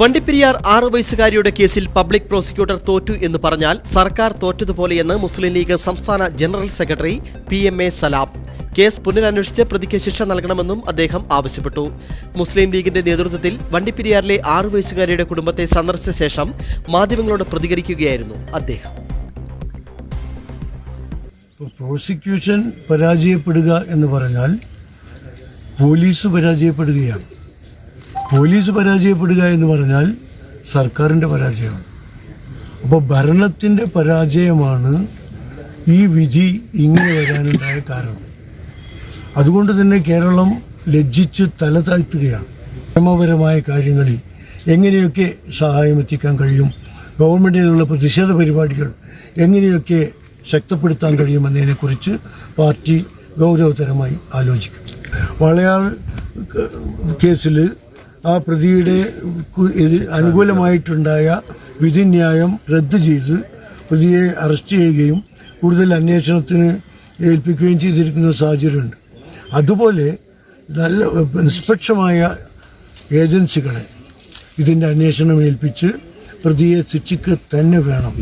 വണ്ടിപ്പെരിയാർ ആറു വയസ്സുകാരിയുടെ കേസിൽ public prosecutor തോറ്റു എന്ന് പറഞ്ഞാൽ സർക്കാർ തോറ്റതുപോലെയെന്ന് മുസ്ലിം ലീഗ് സംസ്ഥാന general secretary P M A Salam. Case പുനരന്വേഷിച്ച് പ്രതിക്ക് ശിക്ഷ നൽകണമെന്നും അദ്ദേഹം ആവശ്യപ്പെട്ടു. മുസ്ലിം ലീഗിന്റെ നേതൃത്വത്തിൽ വണ്ടിപ്പെരിയാറിലെ ആറു വയസ്സുകാരിയുടെ കുടുംബത്തെ സന്ദർശിച്ച ശേഷം മാധ്യമങ്ങളോട് പ്രതികരിക്കുകയായിരുന്നു അദ്ദേഹം. പ്രോസിക്യൂഷൻ പരാജയപ്പെടുക എന്ന് പറഞ്ഞാൽ പോലീസ് പരാജയപ്പെടുകയാണ്. പോലീസ് പരാജയപ്പെടുക എന്ന് പറഞ്ഞാൽ സർക്കാരിന്റെ പരാജയമാണ്. അപ്പോൾ ഭരണത്തിന്റെ പരാജയമാണ് ഈ വിധി ഇങ്ങനെ വരാനുണ്ടായ കാരണം. അതുകൊണ്ട് തന്നെ കേരളം ലജ്ജിച്ച് തല താഴ്ത്തുകയാണ്. നിയമപരമായ കാര്യങ്ങളിൽ എങ്ങനെയൊക്കെ സഹായം എത്തിക്കാൻ കഴിയും ഗവൺമെന്റിനുള്ള പ്രതിഷേധ പരിപാടികൾ എങ്ങനെയൊക്കെ ശക്തപ്പെടുത്താൻ കഴിയുമെന്നതിനെക്കുറിച്ച് പാർട്ടി ഗൗരവതരമായി ആലോചിക്കും. വളയാർ കേസിൽ ആ പ്രതിയുടെ അനുകൂലമായിട്ടുണ്ടായ വിധിന്യായം റദ്ദു ചെയ്ത് പ്രതിയെ അറസ്റ്റ് ചെയ്യുകയും കൂടുതൽ അന്വേഷണത്തിന് ഏൽപ്പിക്കുകയും ചെയ്തിരിക്കുന്ന സാഹചര്യമുണ്ട്. അതുപോലെ നല്ല നിഷ്പക്ഷമായ ഏജൻസികളെ ഇതിന്റെ അന്വേഷണം ഏൽപ്പിച്ച് പ്രതിയെ ശിക്ഷിക്കുക തന്നെ വേണം.